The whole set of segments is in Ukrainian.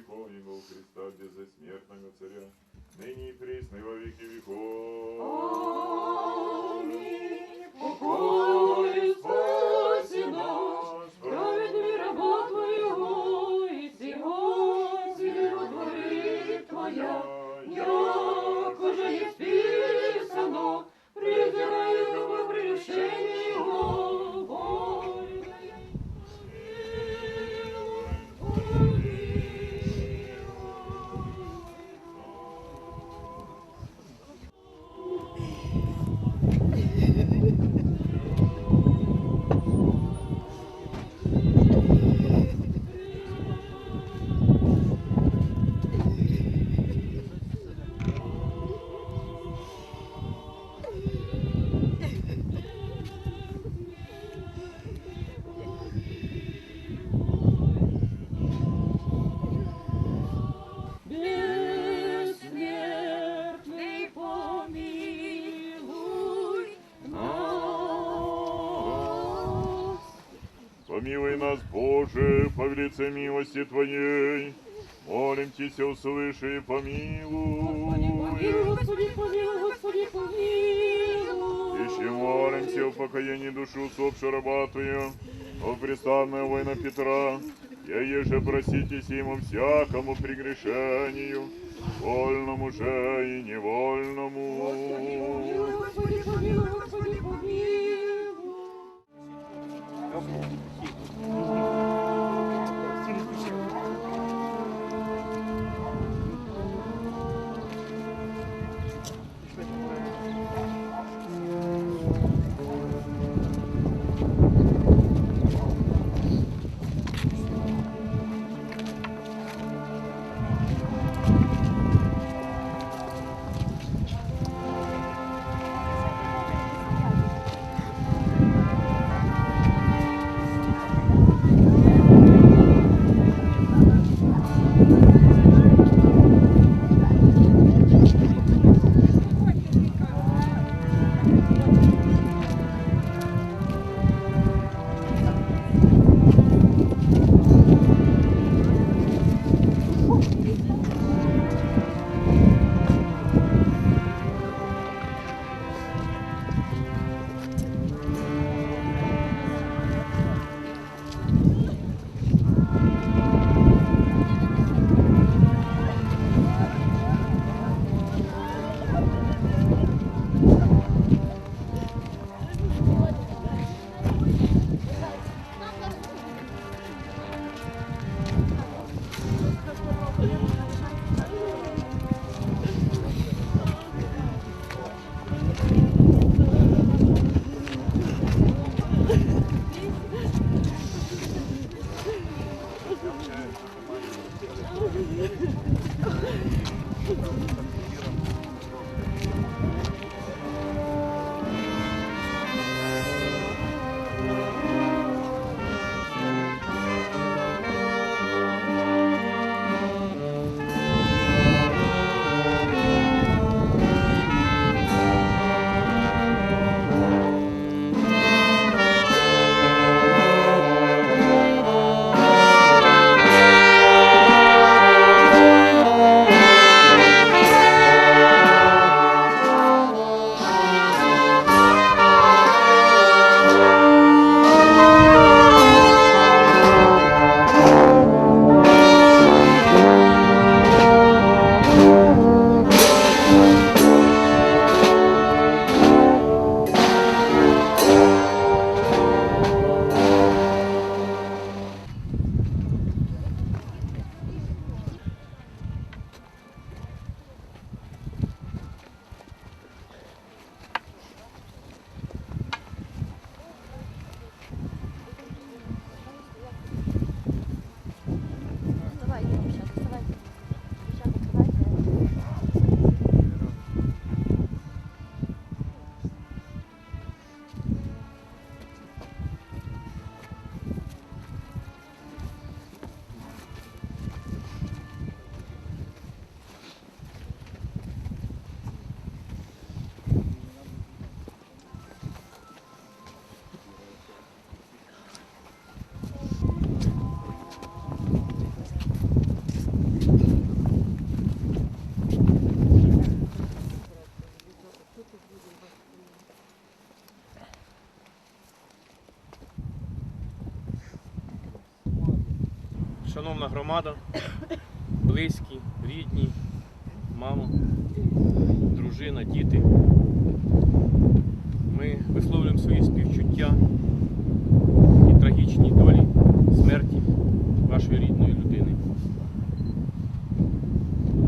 веков его Христа безосмертного Царя, ныне и присно во веки веков. Аминь. Велице милости Твоей. Молим Тися, услыши и помилуй. Господи, помилуй, Господи, помилуй. Еще молимся о покаянии души усопшего раба Твоя, о приставного воина Петра, я еже проститесь ему всякому прегрешению, вольному же и невольному. Господи, помилуй, Господи, помилуй. Вставайте, Шановна громада, близькі, рідні, мама, дружина, діти. Ми висловлюємо свої співчуття і трагічній долі смерті вашої рідної людини.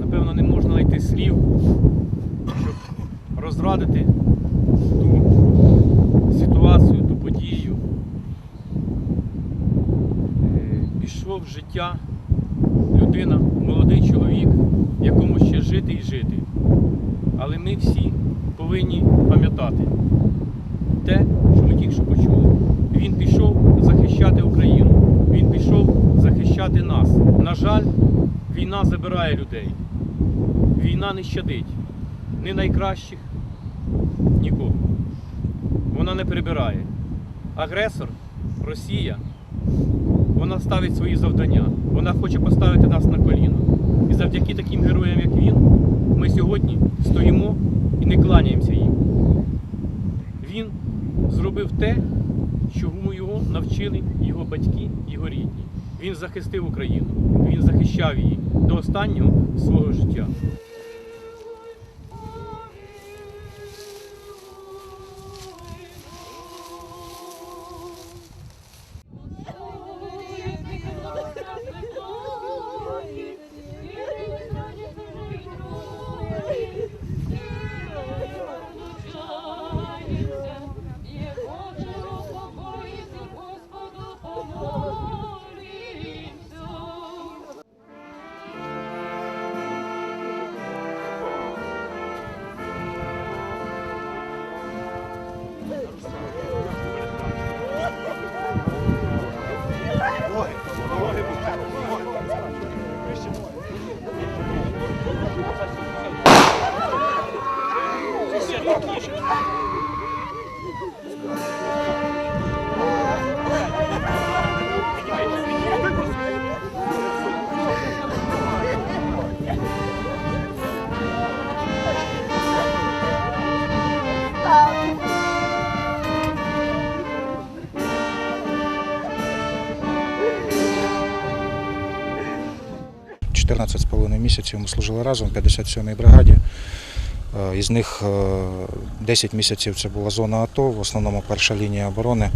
Напевно, не можна знайти слів, щоб розрадити ту ситуацію, ту подію. Е, пішов з життя людина, молодий чоловік, якому ще жити і жити. Але ми всі повинні пам'ятати те, що ми тільки що почули. Він пішов захищати Україну, він пішов захищати нас. На жаль, війна забирає людей. Війна не щадить ні найкращих, нікого. Вона не прибирає. Агресор, Росія, вона ставить свої завдання. Вона хоче поставити нас на коліна. І завдяки таким героям, як він, ми сьогодні стоїмо і не кланяємося їм. Він зробив те, чому його навчили його батьки, його рідні. Він захистив Україну, він захищав її до останнього свого життя. 14,5 місяців ми служили разом в 57-й бригаді. Е, Із них е, 10 місяців це була зона АТО, в основному перша лінія оборони.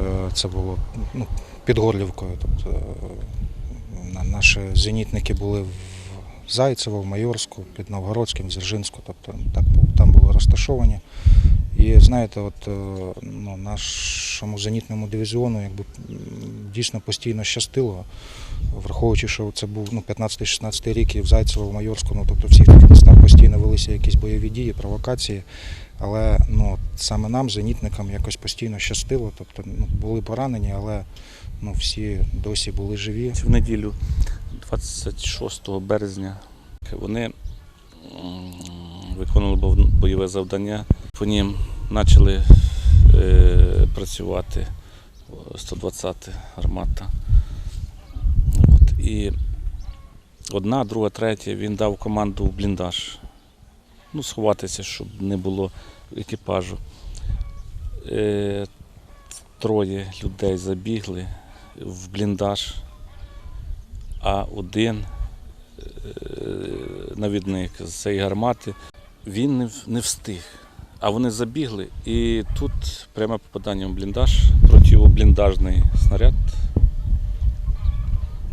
Е, Це було ну, під Горлівкою. Тобто, е, на- наші зенітники були Зайцево, в Майорську, під Новгородським, в Дзержинську, тобто так, там були розташовані. І знаєте, от е, ну, нашому зенітному дивізіону якби, дійсно постійно щастило враховуючи, що це був ну, 15-16 рік і в Зайцево, в Майорську, ну, тобто в тих містах постійно велися якісь бойові дії, провокації. Але ну, саме нам, зенітникам, якось постійно щастило. Тобто ну, були поранені, але ну, всі досі були живі. В неділю, 26 березня, вони виконували бойове завдання. По ним почали е, працювати 120 гармата. От, і одна, друга, третя, він дав команду в бліндаж. Ну, сховатися, щоб не було екіпажу. Е, троє людей забігли в бліндаж а один е, навідник з цієї гармати він не, встиг. А вони забігли, і тут пряме попадання в бліндаж, противобліндажний снаряд.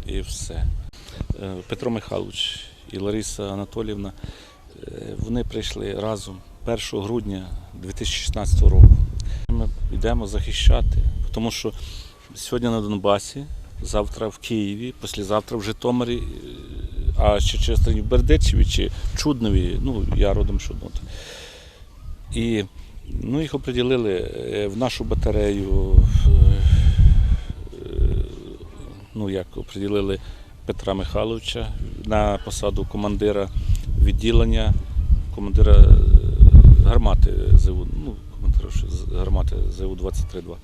І все. Е, Петро Михайлович і Лариса Анатоліївна е, вони прийшли разом 1 грудня 2016 року. Ми йдемо захищати, тому що сьогодні на Донбасі, завтра в Києві, післязавтра в Житомирі, е, а ще частині в Бердичеві чи Чуднові, ну я родом з І ну, їх оприділили е, в нашу батарею. е, Ну, як оприділили Петра Михайловича на посаду командира відділення, командира гармати ЗУ, ну, командира гармати ЗУ-23-2.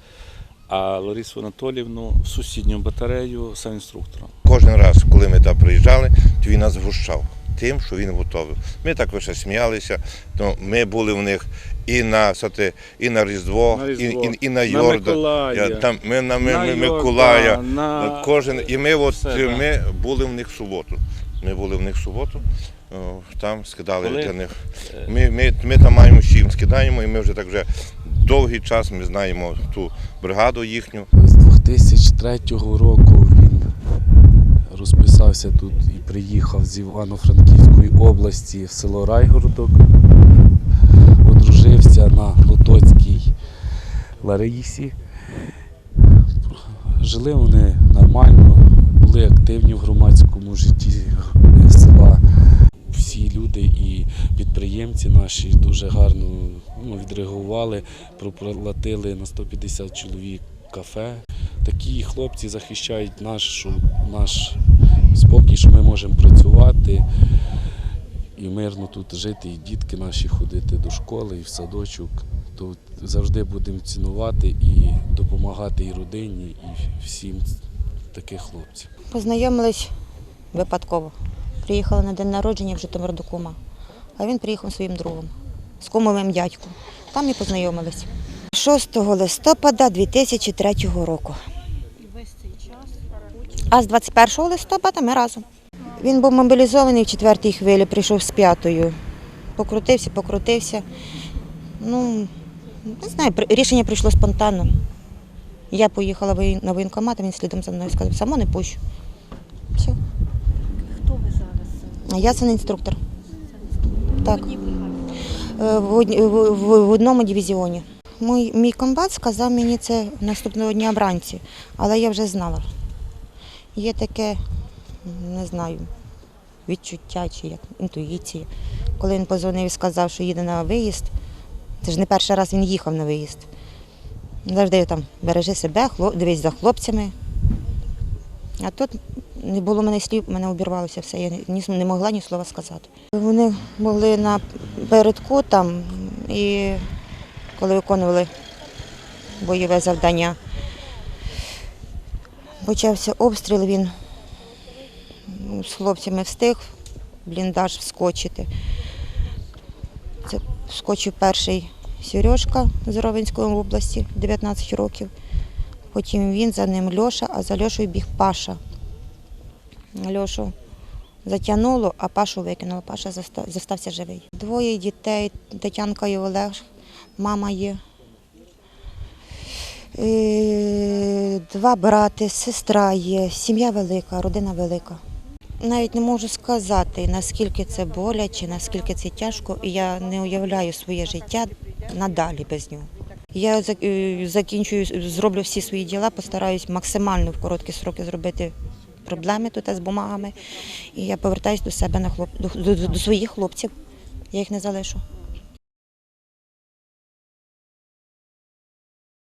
А Ларису Анатоліївну в сусідню батарею сам інструктором. Кожен раз, коли ми там приїжджали, то він нас вгощав тим, що він готовив. Ми так лише сміялися. То ми були в них і на сати, і на Різдво, На Різдво, І, і, і на на Йорда. Миколая, Я- Там, ми на, ми, на Йорда, Миколая. на- Кожен, і ми, от, Все, да. ми були в них в суботу. Ми були в них в суботу, о, там скидали Коли? для них. Е, Ми, ми, ми там маємо чим скидаємо, і ми вже так вже довгий час ми знаємо ту бригаду їхню. З 2003 року він розписався тут і приїхав з Івано-Франківської області в село Райгородок. Одружився на Лотоцькій Ларисі. Жили вони нормально, були активні в громадському житті. Всі люди і підприємці наші дуже гарно ну, відреагували, проплатили на 150 чоловік кафе. Такі хлопці захищають наш, наш спокій, що ми можемо працювати і мирно тут жити, і дітки наші ходити до школи, і в садочок. то завжди будемо цінувати і допомагати і родині, і всім таких хлопців. Познайомились випадково. Приїхала на день народження в Житомир до кума, а він приїхав своїм другом, з кумовим дядьком. Там і познайомились. 6 листопада 2003 року. А з 21 листопада ми разом. Він був мобілізований в четвертій хвилі, прийшов з п'ятою. Покрутився, покрутився. Ну, не знаю, рішення прийшло спонтанно. Я поїхала на воєнкомат, він слідом за мною сказав, само не пущу. Все. Хто ви зараз? А я це не інструктор. Так. Е, В, одному дивізіоні. Мій, мій комбат сказав мені це наступного дня вранці, але я вже знала. Є таке, не знаю, відчуття чи як інтуїція. Коли він позвонив і сказав, що їде на виїзд, це ж не перший раз він їхав на виїзд. Завжди там бережи себе, дивись за хлопцями. А тут не було мене слів, мене обірвалося все. Я не могла ні слова сказати. Вони були на передку там і коли виконували бойове завдання. Почався обстріл, він з хлопцями встиг в бліндаж вскочити. Це вскочив перший Сережка з Ровенської області, 19 років. Потім він, за ним Льоша, а за Льошою біг Паша. Льошу затягнуло, а Пашу викинуло. Паша застався живий. Двоє дітей, Тетянка і Олег, мама є. Е, Два брати, сестра є, сім'я велика, родина велика. Навіть не можу сказати, наскільки це боляче, наскільки це тяжко, і я не уявляю своє життя надалі без нього. Я е, закінчую, зроблю всі свої діла, постараюсь максимально в короткі сроки зробити проблеми тут з бумагами. І я повертаюсь до себе на хлоп... до, до, до своїх хлопців. Я їх не залишу.